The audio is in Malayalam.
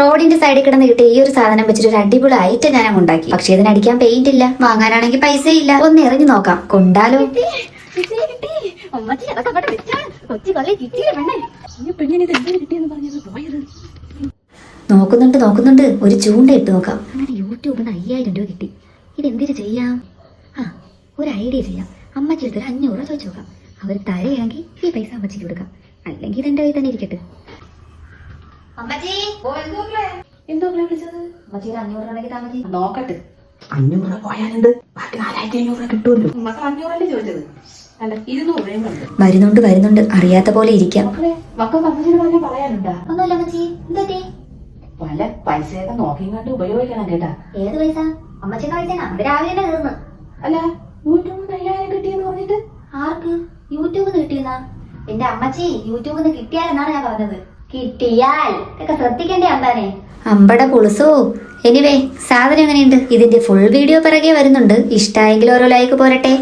റോഡിന്റെ സൈഡിൽ കിടന്ന് കിട്ടിയ ഈ ഒരു സാധനം വെച്ചിട്ട് ഒരു അടിപൊളി ഐറ്റം ഞാൻ ഉണ്ടാക്കി. പക്ഷെ ഇതിനടിക്കാൻ പെയിന്റ് ഇല്ല. വാങ്ങാനാണെങ്കിൽ പൈസ ഇല്ല. ഒന്ന് ഇറങ്ങി നോക്കാം. കൊണ്ടാലോ? നോക്കുന്നുണ്ട് നോക്കുന്നുണ്ട്. ഒരു ചൂണ്ട ഇട്ട് നോക്കാം. അങ്ങനെ യൂട്യൂബിൽ നിന്ന് അയ്യായിരം രൂപ കിട്ടി. ഇത് എന്തിനു ചെയ്യാം? ആ ഒരു ഐഡിയ ചെയ്യാം. അമ്മച്ചി എടുത്തൊരു അഞ്ഞൂറ് രൂപ ചോദിച്ചു നോക്കാം. അവർ തരയാണെങ്കിൽ ഈ പൈസ അമ്മച്ചിക്ക് കൊടുക്കാം. അല്ലെങ്കിൽ ഇതെന്റെ കയ്യിൽ തന്നെ ഇരിക്കട്ടെ. എന്തോ വിളിച്ചത്? അമ്മച്ചി ഒരു അഞ്ഞൂറ് നോക്കട്ടെ. അഞ്ഞൂറ് പോയാലുണ്ട്. ബാക്കി നാലായിരത്തി അഞ്ഞൂറ് കിട്ടുമല്ലോ. മക്കൾ അഞ്ഞൂറല്ലേ ചോദിച്ചത്? അല്ല ഇരുന്നൂറ് രൂപയുണ്ട് വരുന്നുണ്ട് വരുന്നുണ്ട്. അറിയാത്ത പോലെ ഇരിക്കാം. മക്കളെ മക്കൾ പറയാനുണ്ടാ? ഒന്നുമില്ല അമ്മച്ചി. എന്തേ പല പൈസയൊക്കെ നോക്കിയും കണ്ട് ഉപയോഗിക്കണം കേട്ടാ. ഏത് പൈസ? നമ്മുടെ രാവിലെ തന്നെ തീർന്നു അല്ല യൂട്യൂബിൽ അയ്യായിരം കിട്ടിയെന്ന് പറഞ്ഞിട്ട്? ആർക്ക്? യൂട്യൂബിൽ നിന്ന് കിട്ടിയെന്നാ? എന്റെ അമ്മച്ചി യൂട്യൂബിൽ നിന്ന് കിട്ടിയാലെന്നാണ് ഞാൻ പറഞ്ഞത്? കിട്ടിയാൽ. ഇതൊക്കെ ശ്രദ്ധിക്കണ്ടേ അമ്പാനെ? അമ്പട പുളുസു. എനിവേ സാധനം എങ്ങനെയുണ്ട്? ഇതിന്റെ ഫുൾ വീഡിയോ പിറകെ വരുന്നുണ്ട്. ഇഷ്ടമായെങ്കിൽ ഓരോ ലൈക്ക് പോരട്ടെ.